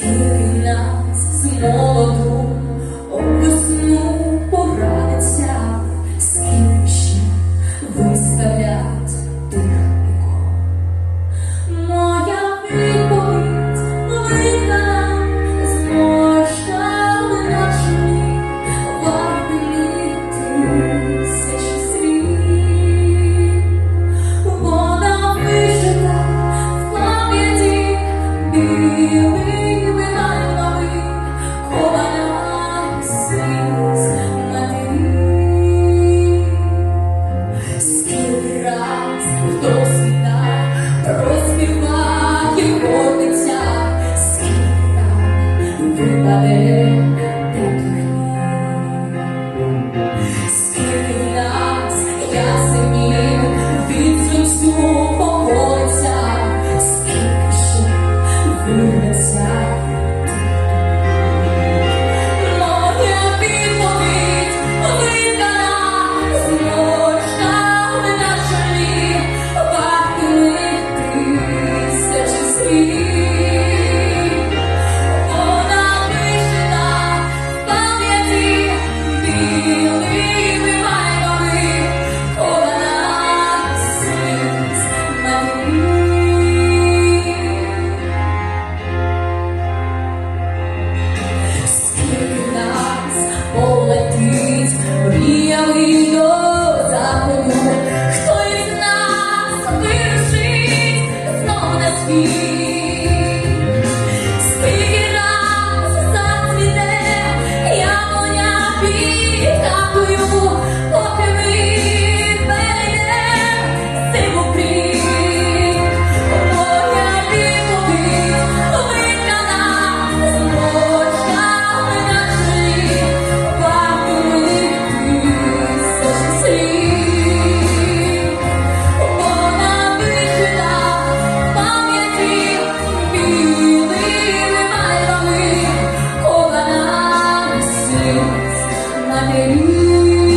тільки нас змоду. you. Deus, na querida.